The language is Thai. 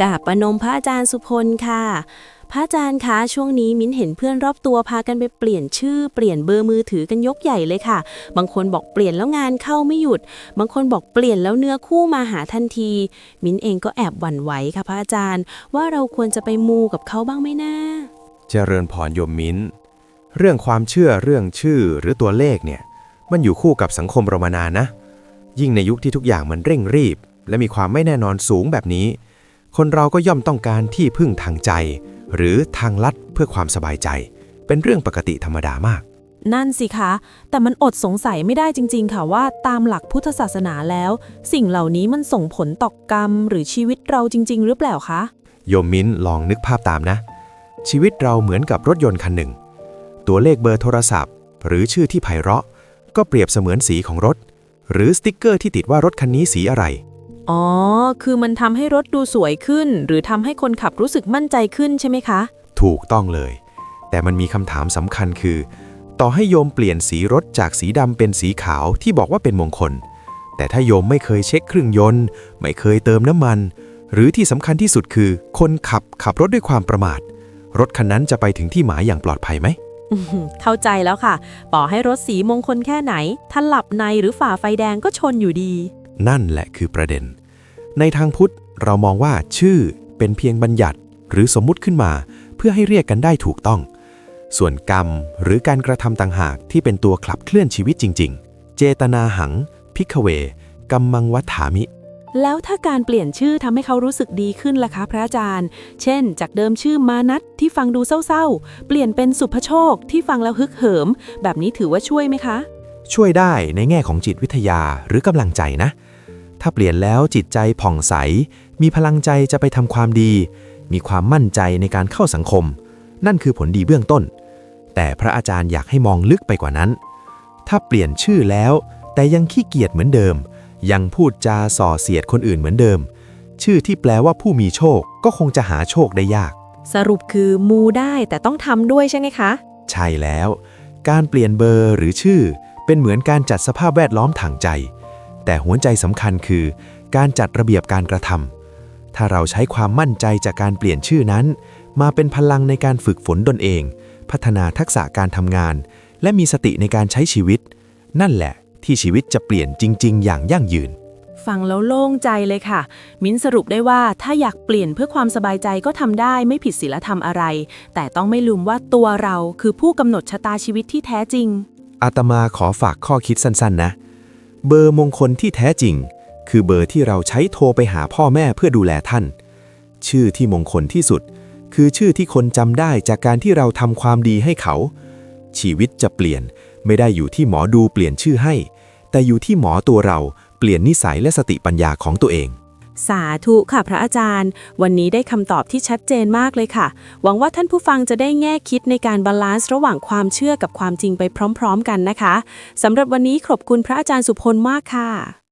กราบปนมพระอาจารย์สุพลค่ะ พระอาจารย์คะช่วงนี้มิ้นเห็นเพื่อนรอบตัวพากันไปเปลี่ยนชื่อเปลี่ยนเบอร์มือถือกันยกใหญ่เลยค่ะ บางคนบอกเปลี่ยนแล้วงานเข้าไม่หยุด บางคนบอกเปลี่ยนแล้วเนื้อคู่มาหาทันที มิ้นเองก็แอบหวั่นไหวค่ะพระอาจารย์ ว่าเราควรจะไปมูกับเขาบ้างไหมนะเจริญพรโยมมิ้น เรื่องความเชื่อเรื่องชื่อหรือตัวเลขเนี่ย มันอยู่คู่กับสังคมเรามานานนะ ยิ่งในยุคที่ทุกอย่างมันเร่งรีบ และมีความไม่แน่นอนสูงแบบนี้ คนเราก็ย่อมต้องการที่พึ่งทางใจ หรือทางลัดเพื่อความสบายใจ เป็นเรื่องปกติธรรมดามาก นั่นสิคะ แต่มันอดสงสัยไม่ได้จริง ๆ ค่ะว่าตามหลักพุทธศาสนาแล้ว สิ่งเหล่านี้มันส่งผลต่อกรรม หรือชีวิตเราจริง ๆ หรือเปล่าคะ โยมมิ้นลองนึกภาพตามนะ ชีวิตเราเหมือนกับรถยนต์คันหนึ่ง ตัวเลขเบอร์โทรศัพท์ หรือชื่อที่ไพเราะ ก็เปรียบเสมือนสีของรถ หรือสติ๊กเกอร์ที่ติดว่ารถคันนี้สีอะไร อ๋อ คือมันทำให้รถดูสวยขึ้น หรือทำให้คนขับรู้สึกมั่นใจขึ้นใช่ไหมคะ ถูกต้องเลย แต่มันมีคำถามสำคัญคือ ต่อให้โยมเปลี่ยนสีรถจากสีดำเป็นสีขาวที่บอกว่าเป็นมงคล แต่ถ้าโยมไม่เคยเช็คเครื่องยนต์ ไม่เคยเติมน้ำมัน หรือที่สำคัญที่สุดคือ คนขับขับรถด้วยความประมาท รถคันนั้นจะไปถึงที่หมายอย่างปลอดภัยไหม อื้อหือเข้าใจแล้วค่ะ ต่อให้รถสีมงคลแค่ไหน ถ้าหลับในหรือฝ่าไฟแดงก็ชนอยู่ดี นั่นแหละคือประเด็น ในทางพุทธเรามองว่าชื่อเป็นเพียงบัญญัติ หรือสมมุติขึ้นมา เพื่อให้เรียกกันได้ถูกต้อง ส่วนกรรมหรือการกระทำต่างหากที่เป็นตัวขับเคลื่อนชีวิตจริง ๆ เจตนาหัง พิกเวกัมมังวัฏฐามิ แล้วถ้าการเปลี่ยนชื่อทำให้เขารู้สึกดีขึ้นล่ะคะพระอาจารย์ เช่น จากเดิมชื่อมานัทที่ฟังดูเศร้าๆ เปลี่ยนเป็นสุภโชคที่ฟังแล้วฮึกเหิม แบบนี้ถือว่าช่วยไหมคะ ช่วยได้ในแง่ของจิตวิทยาหรือกำลังใจนะ ถ้าเปลี่ยนแล้วจิตใจผ่องใส มีพลังใจจะไปทำความดี มีความมั่นใจในการเข้าสังคม นั่นคือผลดีเบื้องต้น แต่พระอาจารย์อยากให้มองลึกไปกว่านั้น ถ้าเปลี่ยนชื่อแล้ว แต่ยังขี้เกียจเหมือนเดิม ยังพูดจาส่อเสียดคนอื่นเหมือนเดิม ชื่อที่แปลว่าผู้มีโชคก็คงจะหาโชคได้ยาก สรุปคือมูได้แต่ต้องทำด้วยใช่ไหมคะ ใช่แล้ว การเปลี่ยนเบอร์หรือชื่อ เป็นเหมือนการจัดสภาพแวดล้อมทางใจ แต่หัวใจสำคัญคือ การจัดระเบียบการกระทำถ้าเราใช้ความมั่นใจจากการเปลี่ยนชื่อนั้น มาเป็นพลังในการฝึกฝนตนเอง พัฒนาทักษะการทำงาน และมีสติในการใช้ชีวิต นั่นแหละที่ชีวิตจะเปลี่ยนจริง ๆ อย่างยั่งยืน ฟังแล้วโล่งใจเลยค่ะ มิ้นสรุปได้ว่าถ้าอยากเปลี่ยนเพื่อความสบายใจก็ทำได้ไม่ผิดศีลธรรมอะไร แต่ต้องไม่ลืมว่าตัวเราคือผู้กำหนดชะตาชีวิตที่แท้จริงอาตมาขอฝากข้อคิดสั้นๆนะ เบอร์มงคลที่แท้จริง คือเบอร์ที่เราใช้โทรไปหาพ่อแม่เพื่อดูแลท่าน ชื่อที่มงคลที่สุด คือชื่อที่คนจำได้จากการที่เราทำความดีให้เขา ชีวิตจะเปลี่ยนไม่ได้อยู่ที่หมอดูเปลี่ยนชื่อให้ แต่อยู่ที่หมอตัวเราเปลี่ยนนิสัยและสติปัญญาของตัวเอง สาธุค่ะพระอาจารย์ วันนี้ได้คำตอบที่ชัดเจนมากเลยค่ะ หวังว่าท่านผู้ฟังจะได้แง่คิดในการบาลานซ์ระหว่างความเชื่อกับความจริงไปพร้อม ๆ กันนะคะสำหรับวันนี้ขอบคุณพระอาจารย์สุพลมากค่ะ